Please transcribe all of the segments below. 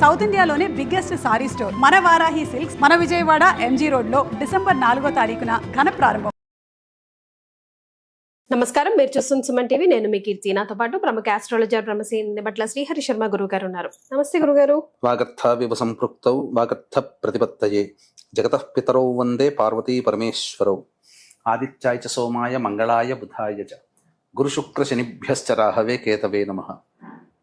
South ఇండియాలోనే biggest sorry store. మన Varahi silks మన విజయవాడ ఎంజీ రోడ్లో డిసెంబర్ నాలుగో తారీఖున ఘన ప్రారంభం. నమస్కారం. మీరు చూస్తున్న సుమన్ టీవీ. నేను మీ కీర్తి నాతో పాటు ప్రముఖ ఆస్ట్రాలజర్ బ్రహ్మశ్రీ నిబట్ల శ్రీహరి శర్మ గురువు గారు ఉన్నారు నమస్తే గురుగారు. వాగర్థావివ సంపృక్తౌ వాగర్థ ప్రతిపత్తయే. జగతః పితరౌ వందే పార్వతీ పరమేశ్వరౌ. ఆదిత్యాయ చ సోమాయ మంగళాయ బుధాయ చ. గురుశుక్ర శనిభ్యశ్చ రాహవే కేతవే నమ.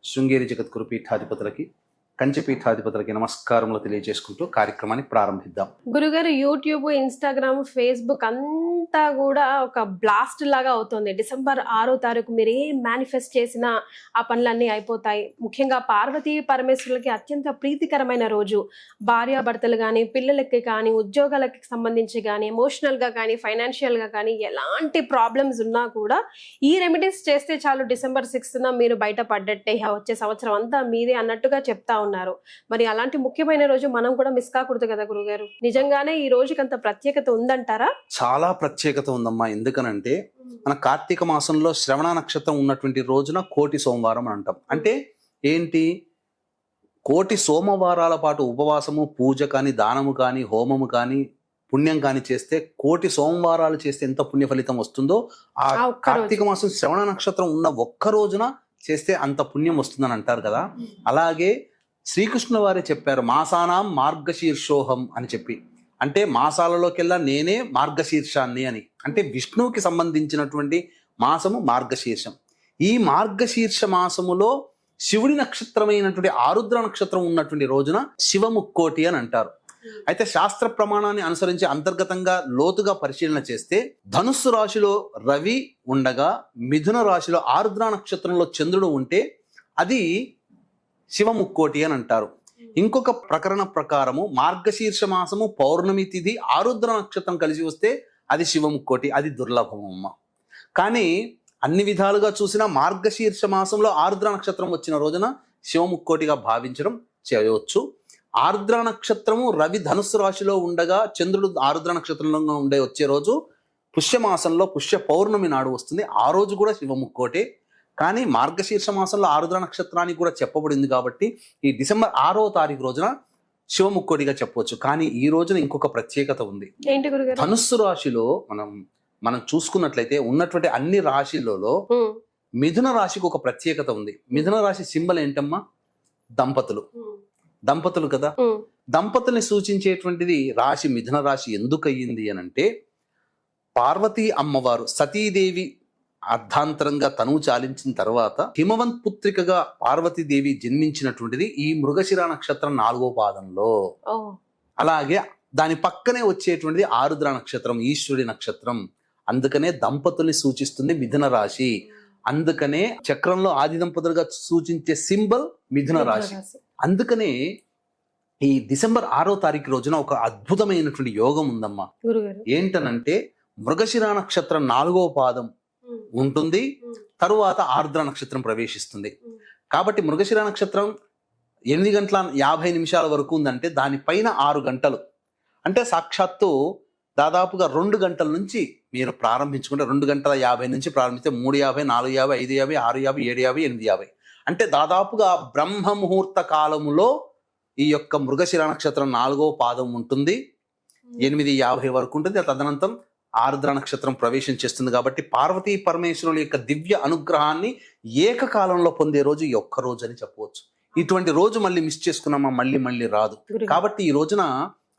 శృంగేరి జగద్గురు పీఠాధిపతులకి కంచిపీఠాధిపతులకి నమస్కారములు తెలియజేసుకుంటూ కార్యక్రమాన్ని ప్రారంభిద్దాం. గురుగారు యూట్యూబ్ ఇన్స్టాగ్రామ్ ఫేస్బుక్ అంతా కూడా ఒక బ్లాస్ట్ లాగా అవుతుంది. డిసెంబర్ ఆరో తారీఖు మీరు ఏ మేనిఫెస్ట్ చేసినా ఆ పనులన్నీ అయిపోతాయి. ముఖ్యంగా పార్వతీ పరమేశ్వరులకి అత్యంత ప్రీతికరమైన రోజు. భార్యాభర్తలు కానీ పిల్లలకి కానీ ఉద్యోగాలకి సంబంధించి కానీ ఎమోషనల్గా కానీ ఫైనాన్షియల్గా కానీ ఎలాంటి ప్రాబ్లమ్స్ ఉన్నా కూడా ఈ రెమెడీస్ చేస్తే చాలు డిసెంబర్ సిక్స్త్న మీరు బయట పడ్డట్టే వచ్చే సంవత్సరం అంతా మీదే అన్నట్టుగా చెప్తా ఉన్నారు. మరి అలాంటి ముఖ్యమైన రోజు మనం కూడా మిస్ కాకూడదు కదా గురుగారు? నిజంగానే ఈ రోజుకి అంత ప్రత్యేకత ఉందంటారా? చాలా ప్రత్యేకత ఉందమ్మా. ఎందుకనంటే మన కార్తీక మాసంలో శ్రవణ నక్షత్రం ఉన్నటువంటి రోజున కోటి సోమవారం అని అంటాం. అంటే ఏంటి? కోటి సోమవారాల పాటు ఉపవాసము పూజ కానీ దానము కానీ హోమము కానీ పుణ్యం కానీ చేస్తే కోటి సోమవారాలు చేస్తే ఎంత పుణ్య ఫలితం వస్తుందో ఆ కార్తీక. మాసం శ్రవణ నక్షత్రం ఉన్న ఒక్క రోజున చేస్తే అంత పుణ్యం వస్తుందని అంటారు కదా. అలాగే శ్రీకృష్ణ వారే చెప్పారు మాసానాం మార్గశీర్షోహం అని చెప్పి. అంటే మాసాలలోకెల్లా నేనే మార్గశీర్షాన్ని అని. అంటే విష్ణువుకి సంబంధించినటువంటి మాసము మార్గశీర్షం. ఈ మార్గశీర్ష మాసములో శివుడి నక్షత్రమైనటువంటి ఆరుద్ర నక్షత్రం ఉన్నటువంటి రోజున శివముక్కోటి అని అంటారు. అయితే శాస్త్ర ప్రమాణాన్ని అనుసరించి అంతర్గతంగా లోతుగా పరిశీలన చేస్తే ధనుస్సు రాశిలో రవి ఉండగా మిథున రాశిలో ఆరుద్ర నక్షత్రంలో చంద్రుడు ఉంటే అది శివముక్కోటి అని అంటారు. ఇంకొక ప్రకరణ ప్రకారము మార్గశీర్ష మాసము పౌర్ణమి తిథి ఆరుద్ర నక్షత్రం కలిసి వస్తే అది శివముక్కోటి అది దుర్లభమమ్మ. కానీ అన్ని విధాలుగా చూసినా మార్గశీర్ష మాసంలో ఆరుద్ర నక్షత్రం వచ్చిన రోజున శివముక్కోటిగా భావించడం చేయవచ్చు. ఆర్ద్ర నక్షత్రము రవి ధనుస్సు రాశిలో ఉండగా చంద్రుడు ఆరుద్ర నక్షత్రంలో ఉండే వచ్చే రోజు పుష్యమాసంలో పుష్య పౌర్ణమి నాడు వస్తుంది. ఆ రోజు కూడా శివముక్కోటే. కానీ మార్గశీర్ష మాసంలో ఆరుద్ర నక్షత్రానికి కూడా చెప్పబడింది కాబట్టి ఈ డిసెంబర్ ఆరో తారీఖు రోజున శివముక్కోటిగా చెప్పవచ్చు. కానీ ఈ రోజున ఇంకొక ప్రత్యేకత ఉంది. ధనుస్సు రాశిలో మనం మనం చూసుకున్నట్లయితే ఉన్నటువంటి అన్ని రాశిలలో మిథున రాశికి ఒక ప్రత్యేకత ఉంది. మిథున రాశి సింబల్ ఏంటమ్మా? దంపతులు. దంపతులు కదా? దంపతుల్ని సూచించేటువంటిది రాశి మిథున రాశి ఎందుకు అయ్యింది అని అంటే పార్వతీ అమ్మవారు సతీదేవి అర్ధాంతరంగా తనువు చాలించిన తర్వాత హిమవంత్ పుత్రికగా పార్వతీదేవి జన్మించినటువంటిది ఈ మృగశిర నక్షత్రం నాలుగో పాదంలో. అలాగే దాని పక్కనే వచ్చేటువంటిది ఆరుద్ర నక్షత్రం ఈశ్వరుడి నక్షత్రం. అందుకనే దంపతుల్ని సూచిస్తుంది మిథున రాశి. అందుకనే చక్రంలో ఆది దంపతులుగా సూచించే సింబల్ మిథున రాశి. అందుకనే ఈ డిసెంబర్ ఆరో తారీఖు రోజున ఒక అద్భుతమైనటువంటి యోగం ఉందమ్మా. ఏంటనంటే మృగశిర నక్షత్రం నాలుగో పాదం ఉంటుంది. తరువాత ఆర్ద్ర నక్షత్రం ప్రవేశిస్తుంది. కాబట్టి మృగశిర నక్షత్రం ఎనిమిది గంటల యాభై నిమిషాల వరకు ఉందంటే దానిపైన ఆరు గంటలు. అంటే సాక్షాత్తు దాదాపుగా రెండు గంటల నుంచి మీరు ప్రారంభించుకుంటే రెండు గంటల యాభై నుంచి ప్రారంభిస్తే మూడు యాభై నాలుగు యాభై ఐదు యాభై ఆరు యాభై ఏడు యాభై ఎనిమిది యాభై. అంటే దాదాపుగా బ్రహ్మ ముహూర్త కాలములో ఈ యొక్క మృగశిర నక్షత్రం నాలుగో పాదం ఉంటుంది. ఎనిమిది యాభై వరకు ఉంటుంది. తదనంతరం ఆర్ద్ర నక్షత్రం ప్రవేశం చేస్తుంది కాబట్టి పార్వతీ పరమేశ్వరుల యొక్క దివ్య అనుగ్రహాన్ని ఏకకాలంలో పొందే రోజు ఈ ఒక్క రోజు అని చెప్పవచ్చు. ఇటువంటి రోజు మళ్ళీ మిస్ చేసుకున్నామా? మళ్ళీ మళ్ళీ రాదు. కాబట్టి ఈ రోజున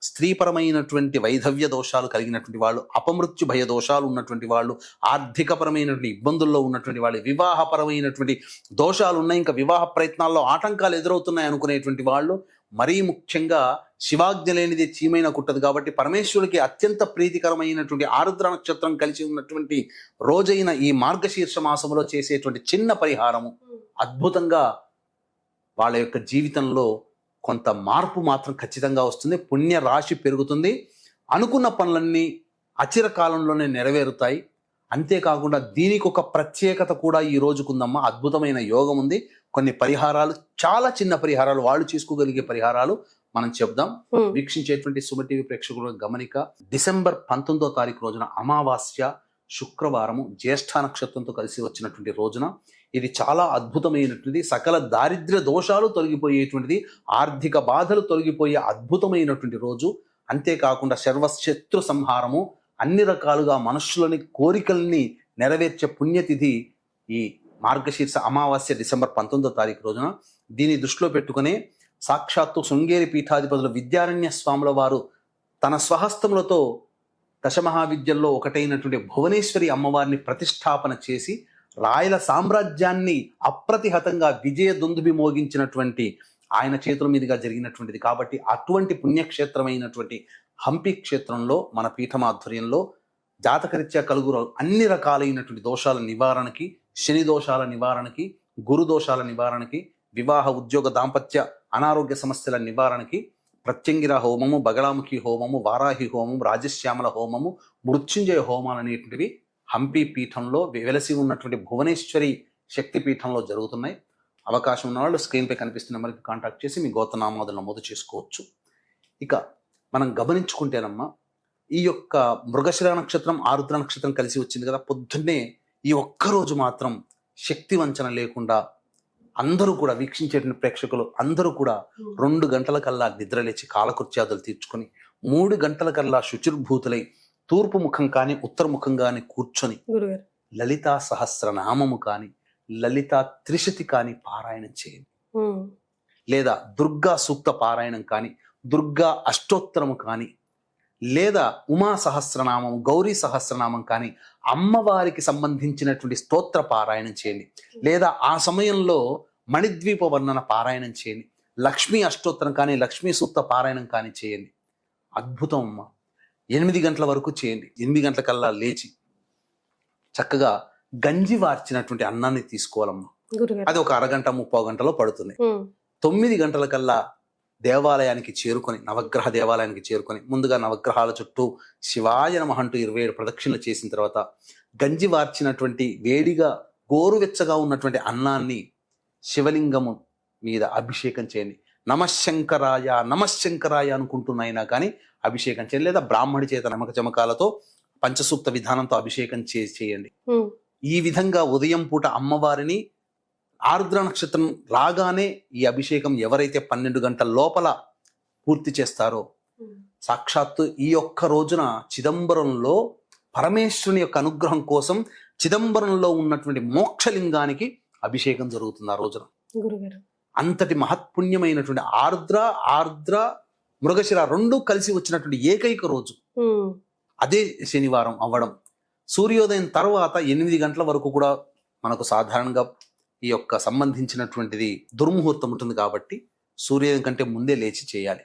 స్త్రీపరమైనటువంటి వైధవ్య దోషాలు కలిగినటువంటి వాళ్ళు అపమృత్యు భయ దోషాలు ఉన్నటువంటి వాళ్ళు ఆర్థికపరమైనటువంటి ఇబ్బందుల్లో ఉన్నటువంటి వాళ్ళు వివాహపరమైనటువంటి దోషాలు ఉన్నాయి ఇంకా వివాహ ప్రయత్నాల్లో ఆటంకాలు ఎదురవుతున్నాయి అనుకునేటువంటి వాళ్ళు మరీ ముఖ్యంగా శివాజ్ఞ లేనిది చీమైన కుట్టదు కాబట్టి పరమేశ్వరుడికి అత్యంత ప్రీతికరమైనటువంటి ఆరుద్ర నక్షత్రం కలిసి ఉన్నటువంటి రోజైన ఈ మార్గశీర్ష మాసంలో చేసేటువంటి చిన్న పరిహారము అద్భుతంగా వాళ్ళ యొక్క జీవితంలో కొంత మార్పు మాత్రం ఖచ్చితంగా వస్తుంది. పుణ్య రాశి పెరుగుతుంది. అనుకున్న పనులన్నీ అచిర కాలంలోనే నెరవేరుతాయి. అంతేకాకుండా దీనికి ఒక ప్రత్యేకత కూడా ఈ రోజుకుందమ్మా. అద్భుతమైన యోగం ఉంది కొన్ని పరిహారాలు చాలా చిన్న పరిహారాలు వాళ్ళు చేసుకోగలిగే పరిహారాలు మనం చెప్దాం. వీక్షించేటువంటి సుమ టీవీ ప్రేక్షకుల గమనిక డిసెంబర్ పంతొమ్మిదో తారీఖు రోజున అమావాస్య శుక్రవారము జ్యేష్ఠ నక్షత్రంతో కలిసి వచ్చినటువంటి రోజున ఇది చాలా అద్భుతమైనటువంటిది. సకల దారిద్ర్య దోషాలు తొలగిపోయేటువంటిది ఆర్థిక బాధలు తొలగిపోయే అద్భుతమైనటువంటి రోజు. అంతేకాకుండా సర్వశత్రు సంహారము అన్ని రకాలుగా మనుషులని కోరికల్ని నెరవేర్చే పుణ్యతిథి ఈ మార్గశీర్ష అమావాస్య డిసెంబర్ పంతొమ్మిదో తారీఖు రోజున దీన్ని దృష్టిలో పెట్టుకుని సాక్షాత్తు శృంగేరి పీఠాధిపతులు విద్యారణ్య స్వాముల వారు తన స్వహస్తములతో దశమహావిద్యల్లో ఒకటైనటువంటి భువనేశ్వరి అమ్మవారిని ప్రతిష్టాపన చేసి రాయల సామ్రాజ్యాన్ని అప్రతిహతంగా విజయ దుందుబి మోగించినటువంటి ఆయన చేతుల మీదుగా జరిగినటువంటిది. కాబట్టి అటువంటి పుణ్యక్షేత్రమైనటువంటి హంపి క్షేత్రంలో మన పీఠమాధ్వర్యంలో జాతకరీత్యా కలుగురు అన్ని రకాలైనటువంటి దోషాల నివారణకి శని దోషాల నివారణకి గురు దోషాల నివారణకి వివాహ ఉద్యోగ దాంపత్య అనారోగ్య సమస్యల నివారణకి ప్రత్యంగిర హోమము బగళాముఖి హోమము వారాహి హోమము రాజశ్యామల హోమము మృత్యుంజయ హోమాలు అనేటువంటివి హంపి పీఠంలో వెలసి ఉన్నటువంటి భువనేశ్వరి శక్తి పీఠంలో జరుగుతున్నాయి. అవకాశం ఉన్న వాళ్ళు స్క్రీన్పై కనిపిస్తున్న నెంబర్కి కాంటాక్ట్ చేసి మీ గోతనామాదులు నమోదు చేసుకోవచ్చు. ఇక మనం గమనించుకుంటేనమ్మా ఈ యొక్క మృగశిర నక్షత్రం ఆరుద్ర నక్షత్రం కలిసి వచ్చింది కదా పొద్దున్నే ఈ ఒక్కరోజు మాత్రం శక్తి వంచన లేకుండా అందరూ కూడా వీక్షించేటువంటి ప్రేక్షకులు అందరూ కూడా రెండు గంటల కల్లా నిద్రలేచి కాలకృత్యాదులు తీర్చుకొని మూడు గంటల కల్లా శుచిర్భూతులై తూర్పు ముఖం కానీ ఉత్తర ముఖం కానీ కూర్చొని లలితా సహస్రనామము కానీ లలితా త్రిశతి కానీ పారాయణం చేయండి. లేదా దుర్గా సూక్త పారాయణం కానీ దుర్గా అష్టోత్తరము కానీ లేదా ఉమా సహస్రనామం గౌరీ సహస్రనామం కానీ అమ్మవారికి సంబంధించినటువంటి స్తోత్ర పారాయణం చేయండి. లేదా ఆ సమయంలో మణిద్వీప వర్ణన పారాయణం చేయండి. లక్ష్మీ అష్టోత్తరం కానీ లక్ష్మీ సూక్త పారాయణం కానీ చేయండి. అద్భుతం అమ్మ. ఎనిమిది గంటల వరకు చేయండి. ఎనిమిది గంటలకల్లా లేచి చక్కగా గంజి వార్చినటువంటి అన్నాన్ని తీసుకోవాలమ్మా. అది ఒక అరగంట ముప్పో గంటలో పడుతుంది. తొమ్మిది గంటలకల్లా దేవాలయానికి చేరుకొని నవగ్రహ దేవాలయానికి చేరుకొని ముందుగా నవగ్రహాల చుట్టూ శివాయ నమః అంటూ ఇరవై ఏడు ప్రదక్షిణలు చేసిన తర్వాత గంజి వార్చినటువంటి వేడిగా గోరువెచ్చగా ఉన్నటువంటి అన్నాన్ని శివలింగము మీద అభిషేకం చేయండి. నమశంకరాయ నమశంకరాయ అనుకుంటున్నైనా కానీ అభిషేకం చేయండి. లేదా బ్రాహ్మడి చేత నమక చమకాలతో పంచసూక్త విధానంతో అభిషేకం చే చేయండి. ఈ విధంగా ఉదయం పూట అమ్మవారిని ఆర్ద్ర నక్షత్రం రాగానే ఈ అభిషేకం ఎవరైతే పన్నెండు గంటల లోపల పూర్తి చేస్తారో. సాక్షాత్తు ఈ ఒక్క రోజున చిదంబరంలో పరమేశ్వరుని యొక్క అనుగ్రహం కోసం చిదంబరంలో ఉన్నటువంటి మోక్షలింగానికి అభిషేకం జరుగుతుంది ఆ రోజున. అంతటి మహత్పుణ్యమైనటువంటి ఆర్ద్ర ఆర్ద్ర మృగశిర రెండు కలిసి వచ్చినటువంటి ఏకైక రోజు. అదే శనివారం అవ్వడం. సూర్యోదయం తర్వాత ఎనిమిది గంటల వరకు కూడా మనకు సాధారణంగా ఈ యొక్క సంబంధించినటువంటిది దుర్ముహూర్తం ఉంటుంది కాబట్టి సూర్యోదయం కంటే ముందే లేచి చేయాలి.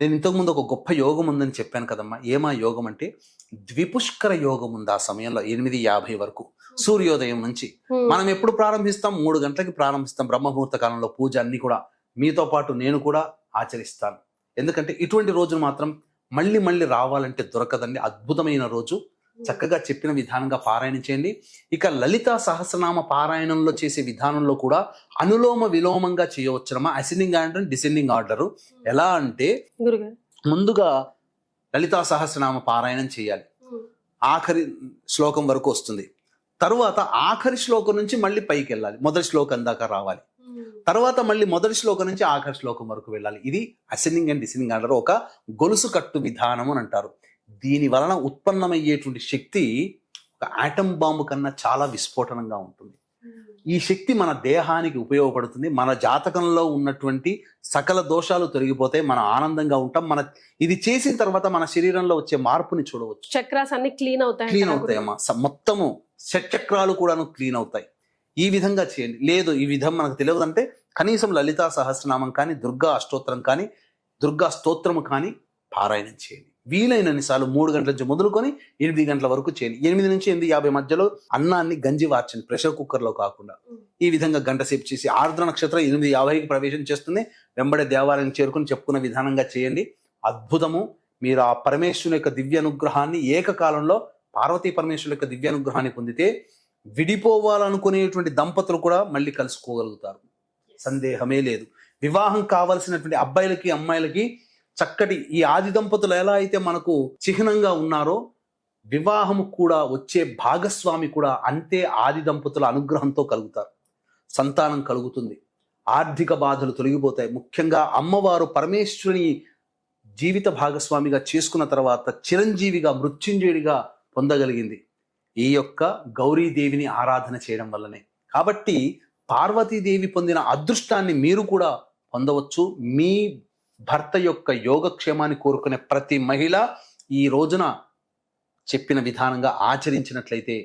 నేను ఇంతకుముందు ఒక గొప్ప యోగం ఉందని చెప్పాను కదమ్మా. ఏమా యోగం అంటే ద్విపుష్కర యోగం ఉంది ఆ సమయంలో ఎనిమిది యాభై వరకు సూర్యోదయం నుంచి. మనం ఎప్పుడు ప్రారంభిస్తాం? మూడు గంటలకి ప్రారంభిస్తాం. బ్రహ్మముహూర్త కాలంలో పూజ అన్ని కూడా మీతో పాటు నేను కూడా ఆచరిస్తాను. ఎందుకంటే ఇటువంటి రోజులు మాత్రం మళ్ళీ మళ్ళీ రావాలంటే దొరకదండి. అద్భుతమైన రోజు. చక్కగా చెప్పిన విధానంగా పారాయణ చేయండి. ఇక లలిత సహస్రనామ పారాయణంలో చేసే విధానంలో కూడా అనులోమ విలోమంగా చేయవచ్చునమ్మా. అసెండింగ్ ఆర్డర్ డిసెండింగ్ ఆర్డర్ ఎలా అంటే ముందుగా లలితా సహస్రనామ పారాయణం చేయాలి. ఆఖరి శ్లోకం వరకు వస్తుంది. తరువాత ఆఖరి శ్లోకం నుంచి మళ్ళీ పైకి వెళ్ళాలి. మొదటి శ్లోకం దాకా రావాలి. తర్వాత మళ్ళీ మొదటి శ్లోకం నుంచి ఆఖరి శ్లోకం వరకు వెళ్ళాలి. ఇది అసెండింగ్ అండ్ డిసెండింగ్ అంటారు ఒక గొలుసు కట్టు విధానం అని అంటారు. దీని వలన ఉత్పన్నమయ్యేటువంటి శక్తి ఒక ఆటం బాంబు కన్నా చాలా విస్ఫోటనంగా ఉంటుంది. ఈ శక్తి మన దేహానికి ఉపయోగపడుతుంది. మన జాతకంలో ఉన్నటువంటి సకల దోషాలు తొలగిపోతాయి మనం ఆనందంగా ఉంటాం. మన ఇది చేసిన తర్వాత మన శరీరంలో వచ్చే మార్పుని చూడవచ్చు. చక్రాస్ అన్ని క్లీన్ అవుతాయి క్లీన్ అవుతాయమ్మా. స- మొత్తము షట్చక్రాలు కూడాను క్లీన్ అవుతాయి. ఈ విధంగా చేయండి. లేదు ఈ విధం మనకు తెలియదు అంటే కనీసం లలితా సహస్రనామం కానీ దుర్గా అష్టోత్తరం కానీ దుర్గా స్తోత్రము కానీ పారాయణం చేయండి. వీలైనన్ని సార్లు మూడు గంటల నుంచి మొదలుకొని ఎనిమిది గంటల వరకు చేయండి. ఎనిమిది నుంచి ఎనిమిది యాభై మధ్యలో అన్నాన్ని గంజి వార్చండి. ప్రెషర్ కుక్కర్లో కాకుండా. ఈ విధంగా గంట సేపు చేసి ఆర్ద్ర నక్షత్రం ఎనిమిది యాభైకి ప్రవేశం చేస్తుంది. వెంబడే దేవాలయం చేరుకుని చెప్పుకున్న విధానంగా చేయండి. అద్భుతము. మీరు ఆ పరమేశ్వరుని యొక్క దివ్య అనుగ్రహాన్ని ఏకకాలంలో పార్వతీ పరమేశ్వరుని యొక్క దివ్య అనుగ్రహాన్ని పొందితే విడిపోవాలనుకునేటువంటి దంపతులు కూడా మళ్ళీ కలుసుకోగలుగుతారు. సందేహమే లేదు. వివాహం కావలసినటువంటి అబ్బాయిలకి అమ్మాయిలకి చక్కటి ఈ ఆది దంపతులు ఎలా అయితే మనకు చిహ్నంగా ఉన్నారో వివాహము కూడా వచ్చే భాగస్వామి కూడా అంతే ఆది దంపతుల అనుగ్రహంతో కలుగుతారు. సంతానం కలుగుతుంది. ఆర్థిక బాధలు తొలగిపోతాయి. ముఖ్యంగా అమ్మవారు పరమేశ్వరుని జీవిత భాగస్వామిగా చేసుకున్న తర్వాత చిరంజీవిగా మృత్యుంజయుడిగా పొందగలిగింది. ఈ యొక్క గౌరీదేవిని ఆరాధన చేయడం వల్లనే. కాబట్టి పార్వతీదేవి పొందిన అదృష్టాన్ని మీరు కూడా పొందవచ్చు. మీ భర్త యొక్క యోగక్షేమాన్ని కోరుకునే ప్రతి మహిళ ఈ రోజున చెప్పిన విధానంగా ఆచరించినట్లయితే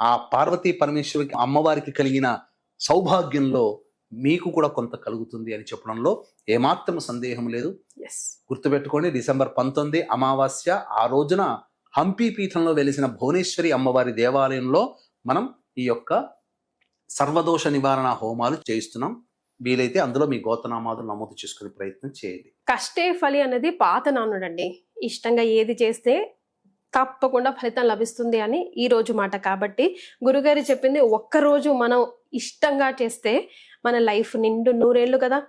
ఆ పార్వతీ పరమేశ్వరికి అమ్మవారికి కలిగిన సౌభాగ్యంలో మీకు కూడా కొంత కలుగుతుంది అని చెప్పడంలో ఏమాత్రం సందేహం లేదు. ఎస్ గుర్తుపెట్టుకోండి డిసెంబర్ పంతొమ్మిది అమావాస్య ఆ రోజున హంపి పీఠంలో వెలిసిన భువనేశ్వరి అమ్మవారి దేవాలయంలో మనం ఈ యొక్క సర్వదోష నివారణ హోమాలు చేయిస్తున్నాం. వీలైతే అందులో మీ గోతనామాదులు నమోదు చేసుకునే ప్రయత్నం చేయండి. కష్టే ఫలి అనేది పాత నానుడండి. ఇష్టంగా ఏది చేస్తే తప్పకుండా ఫలితం లభిస్తుంది అని ఈ రోజు మాట. కాబట్టి గురుగారు చెప్పింది ఒక్కరోజు మనం ఇష్టంగా చేస్తే మన లైఫ్ నిండు నూరేళ్ళు కదా.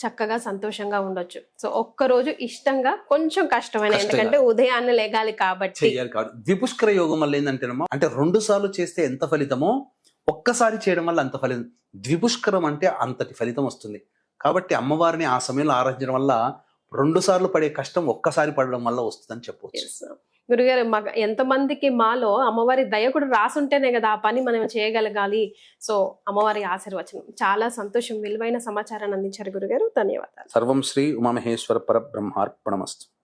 చక్కగా సంతోషంగా ఉండొచ్చు. సో ఒక్కరోజు ఇష్టంగా కొంచెం కష్టమైన. ఎందుకంటే ఉదయాన్నే లేగాలి కాబట్టి. ద్విపుష్కర యోగం వల్ల ఏంటంటేనమ్మా అంటే రెండు సార్లు చేస్తే ఎంత ఫలితమో ఒక్కసారి చేయడం వల్ల అంత ఫలితం ద్విపుష్కరం అంటే అంతటి ఫలితం వస్తుంది. కాబట్టి అమ్మవారిని ఆ సమయంలో ఆరాధించడం వల్ల రెండు సార్లు పడే కష్టం ఒక్కసారి పడడం వల్ల వస్తుందని చెప్పవచ్చు. గురుగారు మగ ఎంతమందికి మాలో అమ్మవారి దయ కూడా రాసుంటేనే కదా ఆ పని మనం చేయగలగాలి. సో అమ్మవారి ఆశీర్వచనం. చాలా సంతోషం విలువైన సమాచారాన్ని అందించారు గురుగారు. ధన్యవాదాలు. సర్వం శ్రీ ఉమామహేశ్వర పరబ్రహ్మార్పణమస్తు.